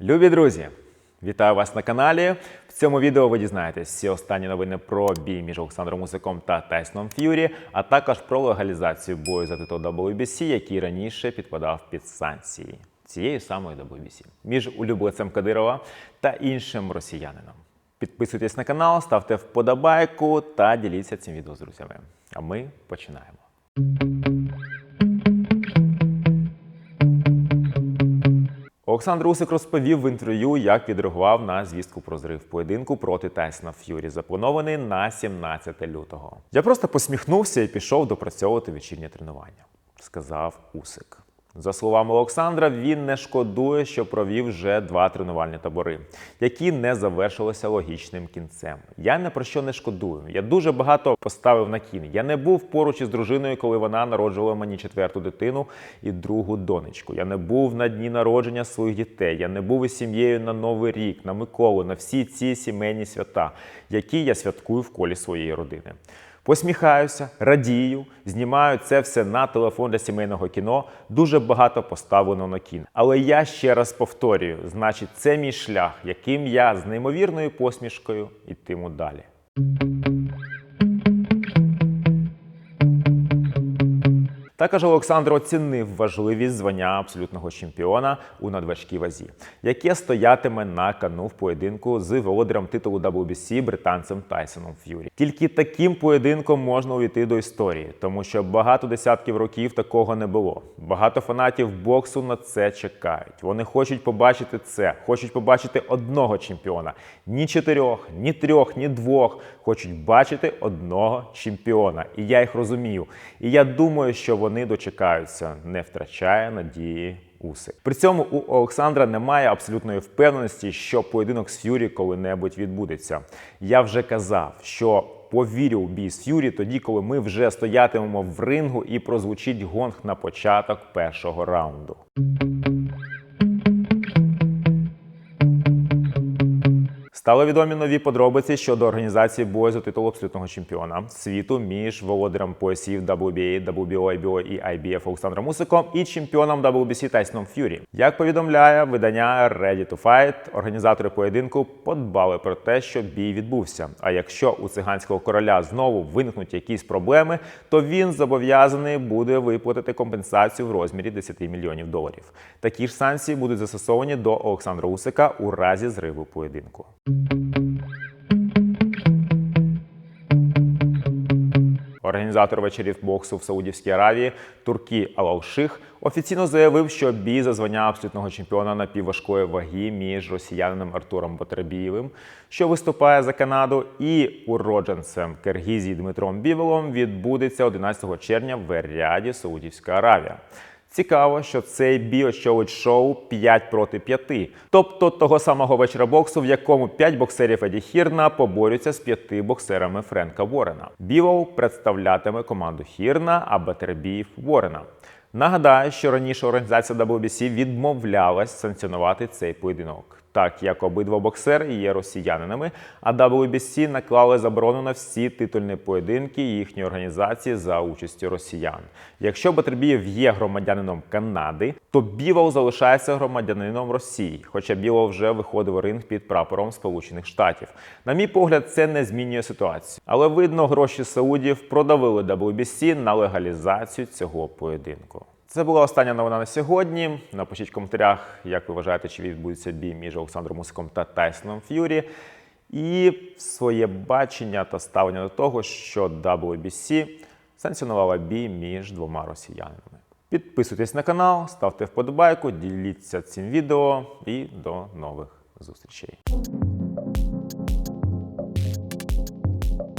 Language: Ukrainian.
Любі друзі, вітаю вас на каналі. В цьому відео ви дізнаєтесь всі останні новини про бій між Олександром Усиком та Тайсоном Ф'юрі, а також про легалізацію бою за титул WBC, який раніше підпадав під санкції цієї самої WBC між улюбленцем Кадирова та іншим росіянином. Підписуйтесь на канал, ставте вподобайку та діліться цим відео з друзями. А ми починаємо. Олександр Усик розповів в інтерв'ю, як відреагував на звістку про зрив поєдинку проти Тайсона Ф'юрі, запланований на 17 лютого. Я просто посміхнувся і пішов допрацьовувати вечірнє тренування, сказав Усик. За словами Олександра, він не шкодує, що провів вже два тренувальні табори, які не завершилися логічним кінцем. Я не про що не шкодую. Я дуже багато поставив на кін. Я не був поруч із дружиною, коли вона народжувала мені четверту дитину і другу донечку. Я не був на дні народження своїх дітей. Я не був із сім'єю на Новий рік, на Миколу, на всі ці сімейні свята, які я святкую в колі своєї родини. Посміхаюся, радію, знімаю це все на телефон для сімейного кіно. Дуже багато поставлено на кін. Але я ще раз повторюю: значить, це мій шлях, яким я з неймовірною посмішкою йтиму далі. Також Олександр оцінив важливість звання абсолютного чемпіона у надважкій вазі, яке стоятиме на кону в поєдинку з володарем титулу WBC британцем Тайсоном Ф'юрі. Тільки таким поєдинком можна увійти до історії, тому що багато десятків років такого не було. Багато фанатів боксу на це чекають. Вони хочуть побачити це, хочуть побачити одного чемпіона. Ні чотирьох, ні трьох, ні двох. Хочуть бачити одного чемпіона. І я їх розумію. І я думаю, що вони дочекаються, не втрачає надії. Усик. При цьому у Олександра немає абсолютної впевненості, що поєдинок з Ф'юрі коли-небудь відбудеться. Я вже казав, що повірю у бій з Ф'юрі тоді, коли ми вже стоятимемо в рингу і прозвучить гонг на початок першого раунду. Стали відомі нові подробиці щодо організації бою за титул абсолютного чемпіона світу між володарем поясів WBA, WBO, IBO і IBF Олександром Усиком і чемпіоном WBC Тайсоном Ф'юрі. Як повідомляє видання Ready to Fight, організатори поєдинку подбали про те, що бій відбувся. А якщо у циганського короля знову виникнуть якісь проблеми, то він зобов'язаний буде виплатити компенсацію в розмірі 10 мільйонів доларів. Такі ж санкції будуть застосовані до Олександра Усика у разі зриву поєдинку. Організатор вечорів боксу в Саудівській Аравії Туркі Алалших офіційно заявив, що бій за звання абсолютного чемпіона на півважкої ваги між росіянином Артуром Батербієвим, що виступає за Канаду, і уродженцем Киргізії Дмитром Бівелом відбудеться 11 червня в Ряді Саудівська Аравія. Цікаво, що цей бій шоу 5 проти 5, тобто того самого вечора боксу, в якому 5 боксерів Еді Хірна поборються з 5 боксерами Френка Ворена. Бівол представлятиме команду Хірна, а Батербіїв Ворена. Нагадаю, що раніше організація WBC відмовлялась санкціонувати цей поєдинок. Так як обидва боксери є росіянинами, а WBC наклали заборону на всі титульні поєдинки їхньої організації за участю росіян. Якщо Батербієв є громадянином Канади, то Бівол залишається громадянином Росії, хоча Бівол вже виходив ринг під прапором Сполучених Штатів. На мій погляд, це не змінює ситуацію. Але видно, гроші Саудів продавили WBC на легалізацію цього поєдинку. Це була остання новина на сьогодні. Напишіть в коментарях, як ви вважаєте, чи відбудеться бій між Олександром Мусиком та Тайсоном Ф'юрі. І своє бачення та ставлення до того, що WBC санкціонувала бій між двома росіянами. Підписуйтесь на канал, ставте вподобайку, діліться цим відео і до нових зустрічей.